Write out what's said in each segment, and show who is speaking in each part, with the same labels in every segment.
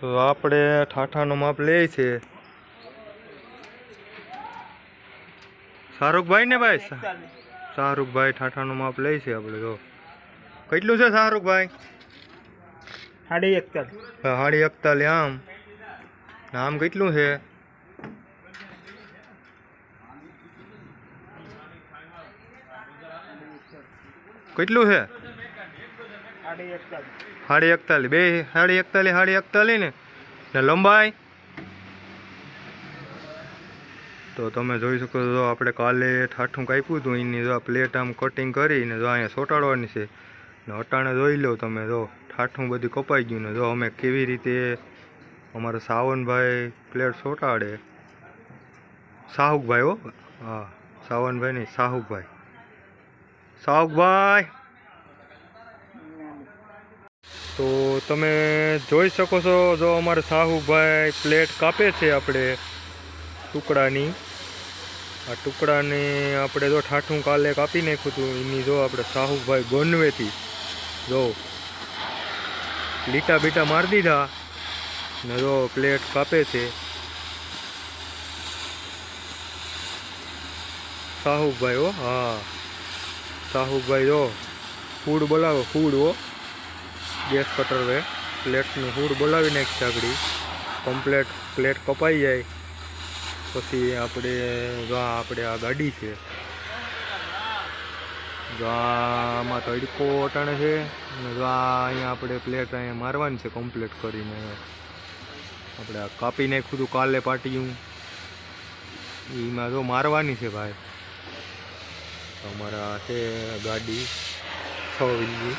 Speaker 1: તો આપણે ઠાઠાનું માપ લે છે. શાહરુખભાઈ ને ભાઈ? શાહરુખભાઈ ઠાઠાનું માપ લે છે આપણે જો. કેટલું છે શાહરુખભાઈ?
Speaker 2: સાડી એકતાલીસ.
Speaker 1: સાડી એકતાલી આમ. નામ આમ કેટલું છે? કેટલું છે?
Speaker 2: સાડી એકતાલીસ
Speaker 1: એકતાલી. બે સાડી એકતાલી સાડી એકતાલી ને. ને લંબાઈ. તો તમે જોઈ શકો છો આપણે કાલે ઠાઠું કાપ્યું હતું, એની જો પ્લેટ આમ કટિંગ કરીને જો અહીંયા ચોંટાડવાની છે. ને અટાણે જોઈ લો તમે, જો ઠાઠું બધું કપાઈ ગયું ને, જો અમે કેવી રીતે અમારા સાવનભાઈ પ્લેટ ચોંટાડે સાહુકભાઈ હો. હા, સાવનભાઈ નહીં, સાહુકભાઈ. સાહુકભાઈ! તો તમે જોઈ શકો છો, જો અમારે સાહુભાઈ પ્લેટ કાપે છે આપણે ટુકડાની. આ ટુકડાને આપણે જો ઠાઠું કાલે કાપી નાખ્યું હતું, એની જો આપણે સાહુભાઈ ગોનવેથી જો લીટા બીટા મારી દીધા ને જો પ્લેટ કાપે છે. સાહુભાઈ હો, હા. સાહુભાઈ જો ફૂડ બોલાવો, ફૂડ હો. ગેસ કટર વે, પ્લેટનું હૂડ બોલાવી નાખી આગળ. કમ્પ્લેટ પ્લેટ કપાઈ જાય. પછી આપણે આપણે આ ગાડી છે. આમાં તડકો અટાણે છે. આ અહીંયા આપણે પ્લેટ અહીંયા મારવાની છે કમ્પ્લેટ કરીને. આપણે આ કાપી નાખ્યું હતું કાલે પાટિયું. એમાં જો મારવાની છે ભાઈ. અમારા છે ગાડી છ વ્હીલની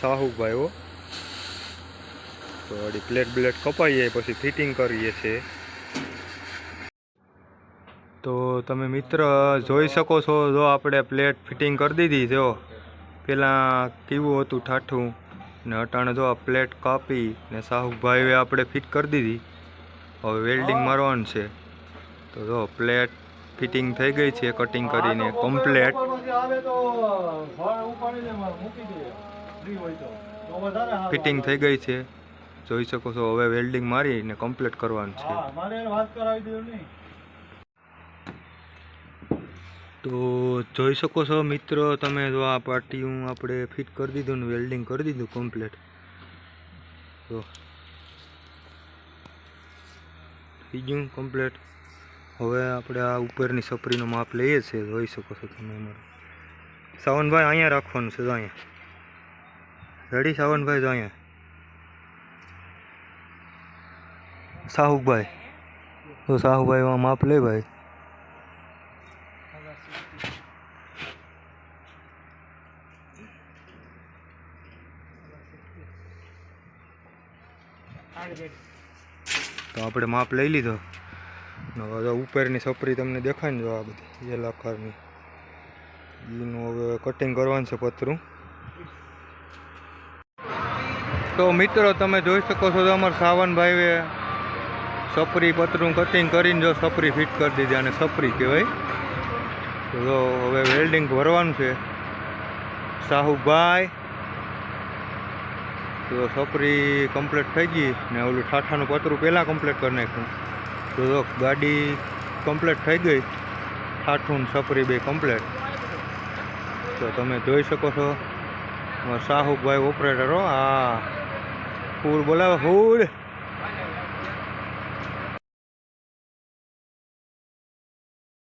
Speaker 1: સાહુભાઈ હો. તો વળી પ્લેટ બ્લેટ કપાઈએ પછી ફિટિંગ કરીએ છીએ. તો તમે મિત્ર જોઈ શકો છો જો આપણે પ્લેટ ફિટિંગ કરી દીધી જો પહેલાં કેવું હતું ઠાઠું ને અટાણે જો આ પ્લેટ કાપી ને સાહુભાઈએ આપણે ફિટ કરી દીધી. હવે વેલ્ડિંગ મારવાનું છે. તો જો પ્લેટ ફિટિંગ થઈ ગઈ છે કટિંગ કરીને કમ્પ્લેટ ફિટિંગ થઈ ગઈ છે. જોઈ શકો છો હવે વેલ્ડિંગ મારીને કમ્પ્લીટ કરવાનું છે. તો જોઈ શકો છો મિત્રો તમે જો આ પાટિયું આપણે ફિટ કરી દીધું ને વેલ્ડિંગ કરી દીધું કમ્પ્લીટ તો થઈ ગયું કમ્પ્લીટ હવે આપણે આ ઉપરની સપરીનું માપ લઈએ છીએ જોઈ શકો છો તમે અમારું. સાવનભાઈ અહીંયા રાખવાનું છે તો અહીંયા. રેડી સાવનભાઈ જો અહીંયા. સાહુભાઈ તો સાહુભાઈ આ માપ લે ભાઈ. તો આપણે માપ લઈ લીધો. જો ઉપરની સપરી તમને દેખાય ને જો આ બધી એ લાખારની એનું હવે કટિંગ કરવાનું છે પતરું. તો મિત્રો, તમે જોઈ શકો છો તો અમારા સાવનભાઈએ સપરી પતરું કટિંગ કરીને જો સપરી ફિટ કરી દીધી અને સપરી કહેવાય. તો હવે વેલ્ડિંગ ભરવાનું છે. સાહુભાઈ, તો સપરી કમ્પ્લીટ થઈ ગઈ ને ઓલું ઠાઠાનું પતરું પહેલાં કમ્પ્લીટ કરી નાખ્યું. તો ગાડી કમ્પ્લીટ થઈ ગઈ. ઠાઠું સપરી બે કમ્પ્લીટ તો તમે જોઈ શકો છો. સાહુભાઈ ઓપરેટર હા. ફૂડ બોલાવે ફૂડ